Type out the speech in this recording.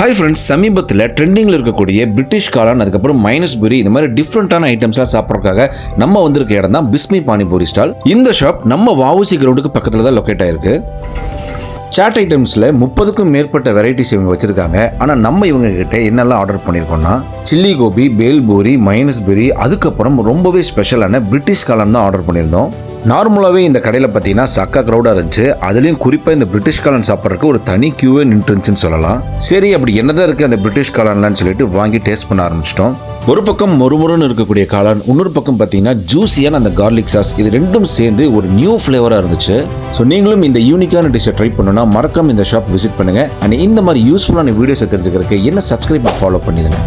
Hi friends சமீபத்தில் ட்ரெண்டிங்கில் இருக்கக்கூடிய பிரிட்டிஷ் காளான் அதுக்கப்புறம் மைனஸ் பூரி இந்த மாதிரி டிஃப்ரெண்ட்டான ஐட்டம்ஸ்லாம் சாப்பிட்றதுக்காக நம்ம வந்திருக்க இடம் தான் பிஸ்மி பானிபூரி ஸ்டால் இந்த ஷாப் நம்ம வாவுசி கிரவுண்டுக்கு பக்கத்தில் தான் லொக்கேட் ஆயிருக்கு. சாட் ஐட்டம்ஸில் முப்பதுக்கும் மேற்பட்ட வெரைட்டிஸ் இவங்க வச்சுருக்காங்க. ஆனால் நம்ம இவங்க கிட்ட என்னெல்லாம் ஆர்டர் பண்ணியிருக்கோம்னா சில்லி கோபி பேல் பூரி மைனஸ் பூரி அதுக்கப்புறம் ரொம்பவே ஸ்பெஷலான பிரிட்டிஷ் காளான் தான் ஆர்டர் பண்ணியிருந்தோம். நார்மலாகவே இந்த கடையில் பார்த்தீங்கன்னா சக்கா க்ரௌடாக இருந்துச்சு. அதுலேயும் குறிப்பாக இந்த பிரிட்டிஷ் காலன் சாப்பிட்றதுக்கு ஒரு தனி கியூவே நின்றுச்சுன்னு சொல்லலாம். சரி அப்படி என்னதான் இருக்குது அந்த பிரிட்டிஷ் காலன்லான்னு சொல்லிட்டு வாங்கி டேஸ்ட் பண்ண ஆரம்பிச்சிட்டோம். ஒரு பக்கம் மொறுமொறுன்னு இருக்கக்கூடிய காளான் இன்னொரு பக்கம் பார்த்தீங்கன்னா ஜூஸியான அந்த கார்லிக் சாஸ் இது ரெண்டும் சேர்ந்து ஒரு நியூ ஃப்ளேவராக இருந்துச்சு. ஸோ நீங்களும் இந்த யூனிக்கான டிஷ்ஷை ட்ரை பண்ணணும்னா மறக்காம இந்த ஷாப் விசிட் பண்ணுங்கள் அண்ட் இந்த மாதிரி யூஸ்ஃபுல்லான வீடியோஸை தெரிஞ்சுக்கிறதுக்கு என்ன சப்ஸ்கிரைப் ஃபாலோ பண்ணிடுங்க.